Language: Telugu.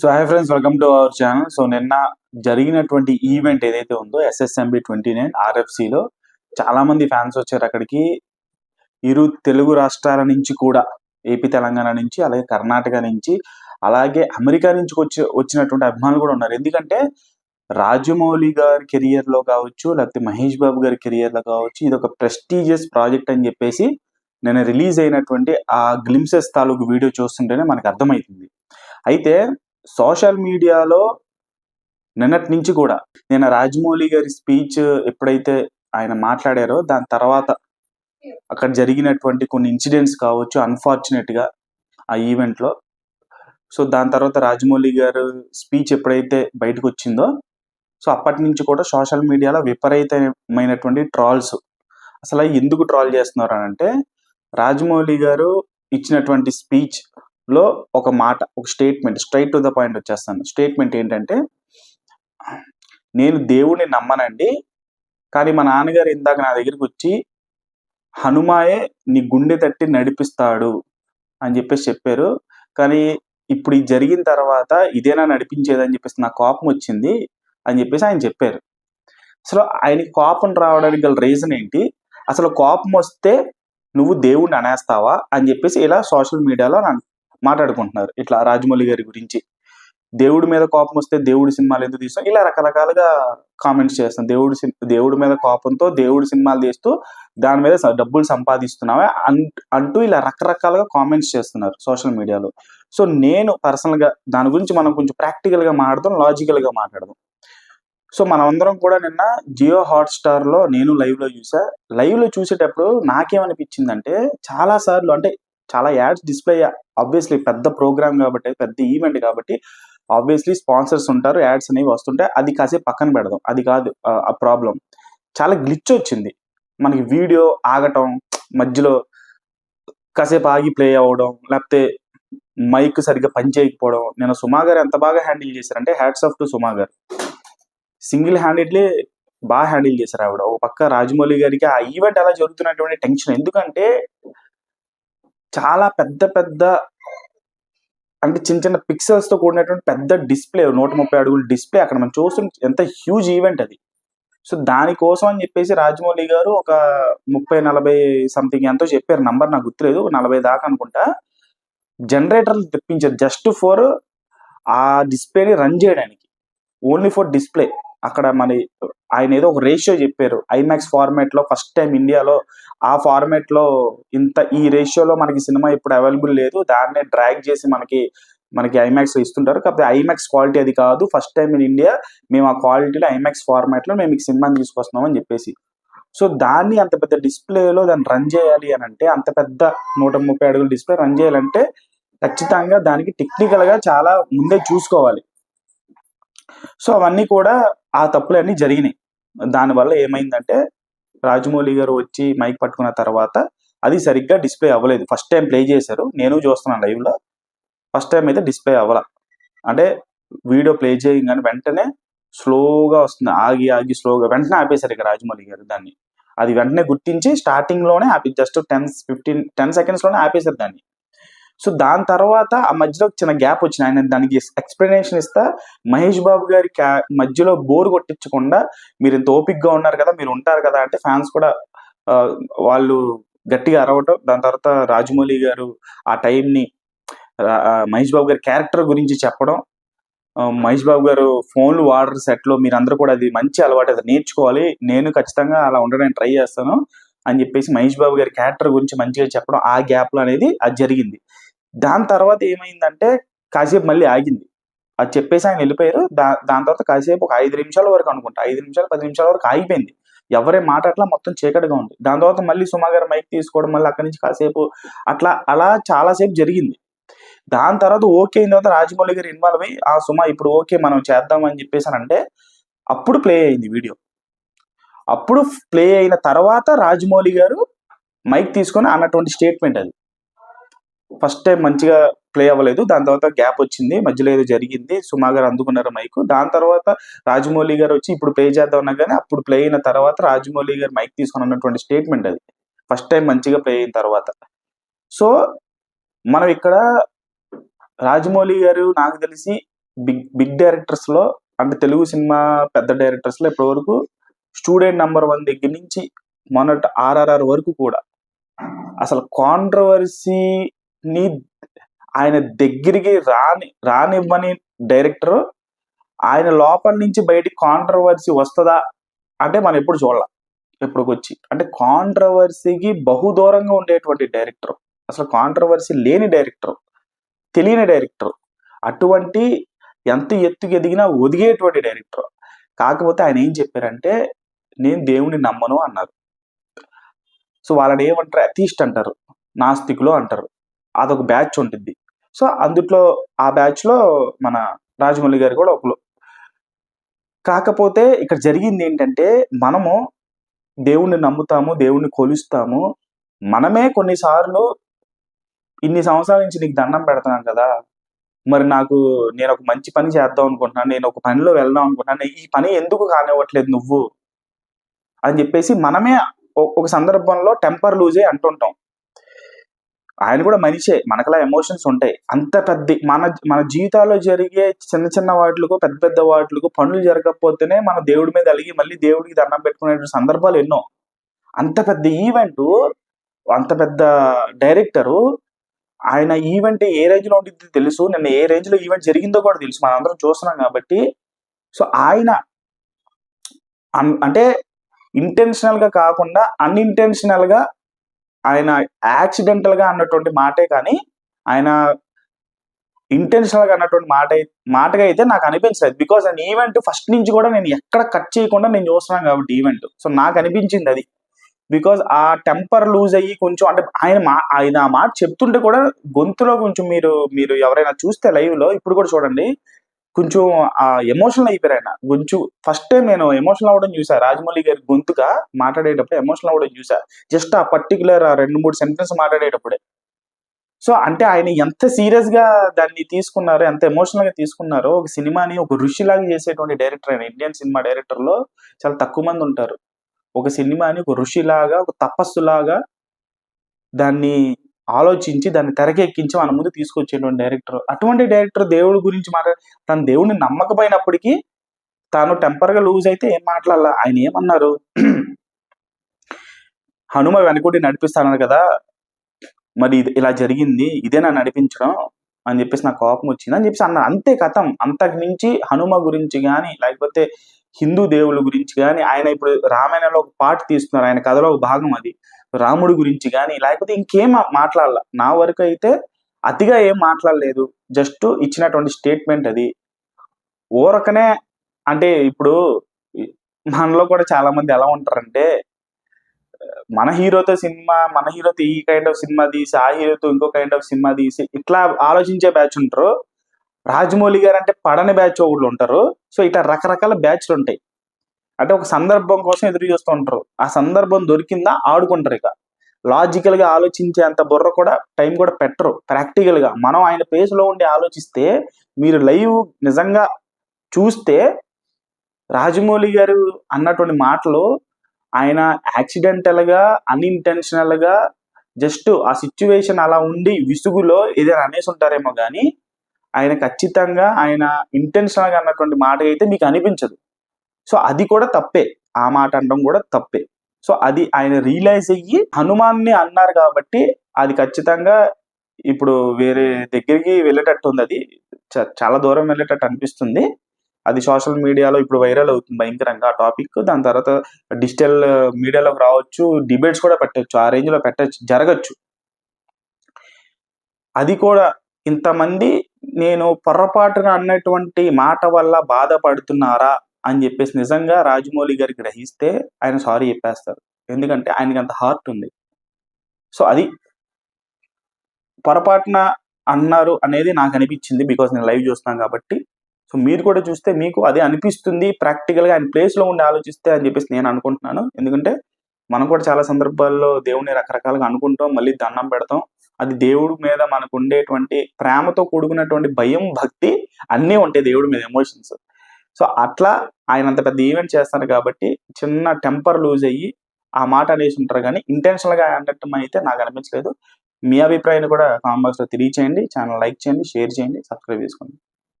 So hi friends welcome to our channel so నిన్న జరిగినటువంటి ఈవెంట్ ఏదైతే ఉందో ఎస్ఎస్ఎంబి ట్వంటీ నైన్ ఆర్ఎఫ్సిలో చాలా మంది ఫ్యాన్స్ వచ్చారు అక్కడికి. ఇరు తెలుగు రాష్ట్రాల నుంచి కూడా ఏపీ తెలంగాణ నుంచి అలాగే కర్ణాటక నుంచి అలాగే అమెరికా నుంచి వచ్చి వచ్చినటువంటి అభిమానులు కూడా ఉన్నారు. ఎందుకంటే రాజమౌళి గారి కెరియర్లో కావచ్చు లేకపోతే మహేష్ బాబు గారి కెరియర్లో కావచ్చు ఇది ఒక ప్రెస్టీజియస్ ప్రాజెక్ట్ అని చెప్పేసి నేను రిలీజ్ అయినటువంటి ఆ గ్లిమ్సెస్ తాలూకు వీడియో చూస్తుంటేనే మనకు అర్థమవుతుంది. అయితే సోషల్ మీడియాలో నిన్నటి నుంచి కూడా నేను రాజమౌళి గారి స్పీచ్ ఎప్పుడైతే ఆయన మాట్లాడారో దాని తర్వాత అక్కడ జరిగినటువంటి కొన్ని ఇన్సిడెంట్స్ కావచ్చు అన్ఫార్చునేట్గా ఆ ఈవెంట్లో. సో దాని తర్వాత రాజమౌళి గారు స్పీచ్ ఎప్పుడైతే బయటకు వచ్చిందో సో అప్పటి నుంచి కూడా సోషల్ మీడియాలో విపరీతమైనటువంటి ట్రాల్స్. అసలు ఎందుకు ట్రాల్ చేస్తున్నారు అని అంటే రాజమౌళి గారు ఇచ్చినటువంటి స్పీచ్ లో ఒక మాట ఒక statement straight to the point వచ్చేస్తాను. స్టేట్మెంట్ ఏంటంటే నేను దేవుడిని నమ్మనండి కానీ మా నాన్నగారు ఇందాక నా దగ్గరికి వచ్చి హనుమాయే నీ గుండె తట్టి నడిపిస్తాడు అని చెప్పేసి చెప్పారు. కానీ ఇప్పుడు ఇది జరిగిన తర్వాత ఇదేనా నడిపించేది అని చెప్పేసి నాకు కోపం వచ్చింది అని చెప్పేసి ఆయన చెప్పారు. అసలు ఆయనకి కోపం రావడానికి గల రీజన్ ఏంటి? అసలు కోపం వస్తే నువ్వు దేవుణ్ణి అనేస్తావా అని చెప్పేసి ఇలా సోషల్ మీడియాలో మాట్లాడుకుంటున్నారు. ఇట్లా రాజమౌళి గారి గురించి. దేవుడి మీద కోపం వస్తే దేవుడి సినిమాలు ఎందుకు తీస్తాం ఇలా రకరకాలుగా కామెంట్స్ చేస్తాం. దేవుడి దేవుడి మీద కోపంతో దేవుడి సినిమాలు తీస్తూ దాని మీద డబ్బులు సంపాదిస్తున్నావా? అంట్- అంటూ ఇలా రకరకాలుగా కామెంట్స్ చేస్తున్నారు సోషల్ మీడియాలో సో నేను పర్సనల్గా దాని గురించి మనం కొంచెం ప్రాక్టికల్గా మాట్లాడదాం లాజికల్గా మాట్లాడదాం. సో మనమందరం కూడా నిన్న జియో హాట్ స్టార్లో నేను లైవ్లో చూసా. లైవ్లో చూసేటప్పుడు నాకేమనిపించిందంటే చాలా సార్లు అంటే చాలా యాడ్స్ డిస్ప్లే ఆబ్వియస్లీ పెద్ద ప్రోగ్రామ్ కాబట్టి పెద్ద ఈవెంట్ కాబట్టి ఆబ్వియస్లీ స్పాన్సర్స్ ఉంటారు యాడ్స్ అనేవి వస్తుంటాయి. అది కాసేపు పక్కన పెడదాం. అది కాదు ఆ- ప్రాబ్లం. చాలా గ్లిచ్ వచ్చింది. మనకి వీడియో ఆగటం మధ్యలో కాసేపు ఆగి ప్లే అవ్వడం లేకపోతే మైక్ సరిగ్గా పని చేయకపోవడం. నేను సుమా గారు ఎంత బాగా హ్యాండిల్ చేశారంటే హ్యాట్స్ ఆఫ్ టు సుమా గారు సింగిల్ హ్యాండెడ్లీ బాగా హ్యాండిల్ చేశారు ఆవిడ. ఒక పక్క రాజమౌళి గారికి ఆ ఈవెంట్ అలా జరుగుతున్నటువంటి టెన్షన్. ఎందుకంటే చాలా పెద్ద పెద్ద అంటే చిన్న చిన్న పిక్సెల్స్తో కూడినటువంటి పెద్ద డిస్ప్లే నూట ముప్పై అడుగుల డిస్ప్లే అక్కడ మనం చూస్తుంటే ఎంత హ్యూజ్ ఈవెంట్ అది. సో దానికోసం అని చెప్పేసి రాజమౌళి గారు ఒక ముప్పై నలభై సంథింగ్ ఎంతో చెప్పారు. నంబర్ నాకు గుర్తులేదు. నలభై దాకా అనుకుంటా. జనరేటర్లు తెప్పించారు. జస్ట్ ఫర్ ఆ డిస్ప్లేని రన్ చేయడానికి. ఓన్లీ ఫర్ డిస్ప్లే అక్కడ మన ఆయన ఏదో ఒక రేషియో చెప్పారు. ఐమాక్స్ ఫార్మాట్లో ఫస్ట్ టైం ఇండియాలో ఆ ఫార్మాట్లో ఇంత ఈ రేషియోలో మనకి సినిమా ఇప్పుడు అవైలబుల్ లేదు. దాన్నే డ్రాగ్ చేసి మనకి మనకి ఐమాక్స్ ఇస్తుంటారు. కాకపోతే ఐమాక్స్ క్వాలిటీ అది కాదు. ఫస్ట్ టైం ఇన్ ఇండియా మేము ఆ క్వాలిటీలో ఐమాక్స్ ఫార్మాట్లో మేము మీకు సినిమాని తీసుకొస్తున్నాం అని చెప్పేసి. సో దాన్ని అంత పెద్ద డిస్ప్లేలో దాన్ని రన్ చేయాలి అని అంటే అంత పెద్ద నూట ముప్పై అడుగుల డిస్ప్లే రన్ చేయాలంటే ఖచ్చితంగా దానికి టెక్నికల్గా చాలా ముందే చూసుకోవాలి. సో అవన్నీ కూడా ఆ తప్పులన్నీ జరిగినాయి. దానివల్ల ఏమైందంటే రాజమౌళి గారు వచ్చి మైక్ పట్టుకున్న తర్వాత అది సరిగ్గా డిస్ప్లే అవ్వలేదు. ఫస్ట్ టైం ప్లే చేశారు. నేను చూస్తున్నాను లైవ్లో ఫస్ట్ టైం అయితే డిస్ప్లే అవ్వాల. అంటే వీడియో ప్లే చేయగానే వెంటనే స్లోగా వస్తుంది. ఆగి ఆగి స్లోగా వెంటనే ఆపేశారు ఇక రాజమౌళి గారు దాన్ని. అది వెంటనే గుర్తించి స్టార్టింగ్లోనే ఆపి జస్ట్ టెన్ ఫిఫ్టీన్ టెన్ సెకండ్స్లోనే ఆపేశారు దాన్ని. సో దాని తర్వాత ఆ మధ్యలో చిన్న గ్యాప్ వచ్చింది. ఆయన దానికి ఎక్స్ప్లెనేషన్ ఇస్తా. మహేష్ బాబు గారి క్యా- మధ్యలో బోర్ కొట్టించకుండా మీరు ఇంత ఓపిక్గా ఉన్నారు కదా మీరు ఉంటారు కదా అంటే ఫ్యాన్స్ కూడా వాళ్ళు గట్టిగా అరవటం. దాని తర్వాత రాజమౌళి గారు ఆ టైంని మహేష్ బాబు గారి క్యారెక్టర్ గురించి చెప్పడం. మహేష్ బాబు గారు ఫోన్లు వాడరు సెట్లో మీరందరూ కూడా అది మంచి అలవాటు. అది నేర్చుకోవాలి. నేను ఖచ్చితంగా అలా ఉండడానికి ట్రై చేస్తాను అని చెప్పేసి మహేష్ బాబు గారి క్యారెక్టర్ గురించి మంచిగా చెప్పడం. ఆ గ్యాప్లో అనేది అది జరిగింది. దాని తర్వాత ఏమైందంటే కాసేపు మళ్ళీ ఆగింది. అది చెప్పేసి ఆయన వెళ్ళిపోయారు. దా దాని తర్వాత కాసేపు ఒక ఐదు నిమిషాల వరకు అనుకుంటా. ఐదు నిమిషాలు పది నిమిషాల వరకు ఆగిపోయింది. ఎవరే మాట్లాడలా మొత్తం చీకటిగా ఉంది. దాని తర్వాత మళ్ళీ సుమా గారు మైక్ తీసుకోవడం మళ్ళీ అక్కడి నుంచి కాసేపు అట్లా అలా చాలాసేపు జరిగింది. దాని తర్వాత ఓకే అయిన తర్వాత రాజమౌళి గారు ఇన్వాల్వ్ అయ్యి ఆ సుమా ఇప్పుడు ఓకే మనం చేద్దాం అని చెప్పేసి అంటే అప్పుడు ప్లే అయింది వీడియో. అప్పుడు ప్లే అయిన తర్వాత రాజమౌళి గారు మైక్ తీసుకొని అన్నటువంటి స్టేట్మెంట్ అది. ఫస్ట్ టైం మంచిగా ప్లే అవ్వలేదు. దాని తర్వాత గ్యాప్ వచ్చింది. మధ్యలో ఏదో జరిగింది. సుమా గారు అందుకున్నారు మైక్. దాని తర్వాత రాజమౌళి గారు వచ్చి ఇప్పుడు ప్లే చేద్దాం అన్నా కానీ అప్పుడు ప్లే అయిన తర్వాత రాజమౌళి గారు మైక్ తీసుకొని అన్నటువంటి స్టేట్మెంట్ అది. ఫస్ట్ టైం మంచిగా ప్లే అయిన తర్వాత. సో మనం ఇక్కడ రాజమౌళి గారు నాకు తెలిసి బిగ్ బిగ్ డైరెక్టర్స్లో అంటే తెలుగు సినిమా పెద్ద డైరెక్టర్స్లో ఇప్పటి వరకు స్టూడెంట్ నంబర్ వన్ దగ్గర నుంచి మొన్నటి ఆర్ఆర్ఆర్ వరకు కూడా అసలు కాంట్రవర్సీ నీ ఆయన దగ్గరికి రాని రానివ్వని డైరెక్టర్ ఆయన లోపల నుంచి బయటికి కాంట్రవర్సీ వస్తుందా అంటే మనం ఎప్పుడు చూడాల. ఎప్పుడుకొచ్చి. అంటే కాంట్రవర్సీకి బహుదూరంగా ఉండేటువంటి డైరెక్టర్. అసలు కాంట్రవర్సీ లేని డైరెక్టర్. తెలియని డైరెక్టర్. అటువంటి ఎంత ఎత్తుకు ఎదిగినా ఒదిగేటువంటి డైరెక్టర్. కాకపోతే ఆయన ఏం చెప్పారంటే నేను దేవుని నమ్మను అన్నారు. సో వాళ్ళని ఏమంటారు? అతీస్ట్ అంటారు. నాస్తికులు అంటారు. అదొక బ్యాచ్ ఉంటుంది సో అందుట్లో ఆ బ్యాచ్లో మన రాజమౌళి గారు కూడా ఒకరు కాకపోతే ఇక్కడ జరిగింది ఏంటంటే మనము దేవుణ్ణి నమ్ముతాము దేవుణ్ణి కొలుస్తాము. మనమే కొన్నిసార్లు ఇన్ని సంవత్సరాల నుంచి నీకు దండం పెడతాను కదా మరి నాకు నేను ఒక మంచి పని చేద్దాం అనుకుంటున్నాను నేను ఒక పనిలో వెళ్దాం అనుకుంటున్నాను ఈ పని ఎందుకు కానివ్వట్లేదు నువ్వు? అని చెప్పేసి మనమే ఒక సందర్భంలో టెంపర్ లూజే అంటుంటాం. ఆయన కూడా మనిషే. మనకలా ఎమోషన్స్ ఉంటాయి. అంత పెద్ద మన మన జీవితాల్లో జరిగే చిన్న చిన్న వాటిలకు పెద్ద పెద్ద వాటిలకు పనులు జరగకపోతేనే మన దేవుడి మీద అలిగి మళ్ళీ దేవుడికి దండం పెట్టుకునే సందర్భాలు ఎన్నో. అంత పెద్ద ఈవెంట్ అంత పెద్ద డైరెక్టరు ఆయన ఈవెంట్ ఏ రేంజ్లో ఉంటుంది తెలుసు. నిన్న ఏ రేంజ్లో ఈవెంట్ జరిగిందో కూడా తెలుసు. మనం అందరం చూస్తున్నాం కాబట్టి. సో ఆయన అన్- అంటే ఇంటెన్షనల్గా కాకుండా అన్ఇంటెన్షనల్గా ఆయన యాక్సిడెంటల్గా అన్నటువంటి మాటే కానీ ఆయన ఇంటెన్షనల్గా అన్నటువంటి మాట మాటగా అయితే నాకు అనిపించలేదు. బికాస్ ఆయన ఈవెంట్ ఫస్ట్ నుంచి కూడా నేను ఎక్కడ కట్ చేయకుండా నేను చూస్తున్నాను కాబట్టి ఈవెంట్ సో నాకు అనిపించింది అది. బికాజ్ ఆ టెంపర్ లూజ్ అయ్యి కొంచెం అంటే ఆయన మా ఆయన ఆ మాట చెప్తుంటే కూడా గొంతులో కొంచెం మీరు మీరు ఎవరైనా చూస్తే లైవ్లో ఇప్పుడు కూడా చూడండి. కొంచెం ఆ ఎమోషనల్ అయిపోయారు ఆయన. కొంచెం ఫస్ట్ టైం నేను ఎమోషనల్ అవ్వడం చూసా. రాజమౌళి గారి గొంతుగా మాట్లాడేటప్పుడు ఎమోషనల్ అవ్వడం చూసా. జస్ట్ ఆ పర్టికులర్ ఆ రెండు మూడు సెంటెన్స్ మాట్లాడేటప్పుడే. సో అంటే ఆయన ఎంత సీరియస్గా దాన్ని తీసుకున్నారో ఎంత ఎమోషనల్గా తీసుకున్నారో ఒక సినిమాని ఒక ఋషిలాగా చేసేటువంటి డైరెక్టర్ ఆయన. ఇండియన్ సినిమా డైరెక్టర్లో చాలా తక్కువ మంది ఉంటారు. ఒక సినిమాని ఒక ఋషిలాగా ఒక తపస్సులాగా దాన్ని ఆలోచించి దాన్ని తెరకెక్కించి మన ముందు తీసుకొచ్చేటువంటి డైరెక్టర్ అటువంటి డైరెక్టర్ దేవుడి గురించి మాట్లాడ తన దేవుడిని నమ్మకపోయినప్పటికీ తాను టెంపర్గా లూజ్ అయితే ఏం మాట్లాడాల? ఆయన ఏమన్నారు? హనుమ వెనకుడి నడిపిస్తానన్నారు కదా మరి ఇది ఇలా జరిగింది ఇదే నా నడిపించడం అని చెప్పేసి నా కోపం వచ్చింది అని చెప్పేసి అన్నారు అంతే కథం. అంతకు మించి హనుమ గురించి కానీ లేకపోతే హిందూ దేవుళ్ళ గురించి కానీ ఆయన ఇప్పుడు రామాయణంలో ఒక పాట తీస్తున్నారు ఆయన కథలో ఒక భాగం అది. రాముడి గురించి కానీ లేకపోతే ఇంకేం మాట్లాడాల. నా వరకు అయితే అతిగా ఏం మాట్లాడలేదు. జస్ట్ ఇచ్చినటువంటి స్టేట్మెంట్ అది. ఊరకనే అంటే ఇప్పుడు మనలో కూడా చాలా మంది ఎలా ఉంటారంటే మన హీరోతో సినిమా మన హీరోతో ఈ కైండ్ ఆఫ్ సినిమా తీసి ఆ హీరోతో ఇంకో కైండ్ ఆఫ్ సినిమా తీసి ఇట్లా ఆలోచించే బ్యాచ్ ఉంటారు. రాజమౌళి గారు అంటే పడని బ్యాచ్ ఒకళ్ళు ఉంటారు. సో ఇట్లా రకరకాల బ్యాచ్లు ఉంటాయి. అంటే ఒక సందర్భం కోసం ఎదురు చూస్తూ ఉంటారు. ఆ సందర్భం దొరికిందా? ఆడుకుంటారు ఇక. లాజికల్గా ఆలోచించే అంత బుర్ర కూడా టైం కూడా పెట్టరు. ప్రాక్టికల్గా. మనం ఆయన పేజ్లో ఉండి ఆలోచిస్తే మీరు లైవ్ నిజంగా చూస్తే రాజమౌళి గారు అన్నటువంటి మాటలు ఆయన యాక్సిడెంటల్గా గా అన్ఇంటెన్షనల్గా జస్ట్ ఆ సిచ్యువేషన్ అలా ఉండి విసుగులో ఏదైనా అనేసి ఉంటారేమో కానీ ఆయన ఖచ్చితంగా ఆయన ఇంటెన్షనల్గా అన్నటువంటి మాట అయితే మీకు అనిపించదు. సో అది కూడా తప్పే. ఆ మాట అనడం కూడా తప్పే. సో అది ఆయన రియలైజ్ అయ్యి హనుమాన్ని అన్నారు కాబట్టి అది ఖచ్చితంగా ఇప్పుడు వేరే దగ్గరికి వెళ్ళేటట్టు ఉంది. అది చ- చాలా దూరం వెళ్ళేటట్టు అనిపిస్తుంది. అది సోషల్ మీడియాలో ఇప్పుడు వైరల్ అవుతుంది భయంకరంగా ఆ టాపిక్ దాని తర్వాత డిజిటల్ మీడియాలోకి రావచ్చు డిబేట్స్ కూడా పెట్టచ్చు ఆ రేంజ్లో పెట్టచ్చు జరగచ్చు. అది కూడా ఇంతమంది నేను పొరపాటున అన్నటువంటి మాట వల్ల బాధపడుతున్నారా? అని చెప్పేసి నిజంగా రాజమౌళి గారు గ్రహిస్తే ఆయన సారీ చెప్పేస్తారు. ఎందుకంటే ఆయనకి అంత హార్ట్ ఉంది. సో అది పొరపాటున అన్నారు అనేది నాకు అనిపించింది బికాస్ నేను లైవ్ చూస్తున్నాను కాబట్టి. సో మీరు కూడా చూస్తే మీకు అదే అనిపిస్తుంది ప్రాక్టికల్గా ఆయన ప్లేస్లో ఉండి ఆలోచిస్తే అని చెప్పేసి నేను అనుకుంటున్నాను. ఎందుకంటే మనం కూడా చాలా సందర్భాల్లో దేవుని రకరకాలుగా అనుకుంటాం మళ్ళీ దండం పెడతాం. అది దేవుడి మీద మనకు ఉండేటువంటి ప్రేమతో కూడుకున్నటువంటి భయం భక్తి అన్నీ ఉంటాయి దేవుడి మీద ఎమోషన్స్ సో అట్లా ఆయన అంత పెద్ద ఈవెంట్ చేస్తారు కాబట్టి చిన్న టెంపర్ లూజ్ అయ్యి ఆ మాట అనేసి ఉంటారు కానీ ఇంటెన్షనల్గా అన్నట్టు అయితే నాకు అనిపించలేదు. మీ అభిప్రాయాన్ని కూడా కామెంట్ బాక్స్లో తెలియచేయండి. ఛానల్ లైక్ చేయండి షేర్ చేయండి సబ్స్క్రైబ్ చేసుకోండి.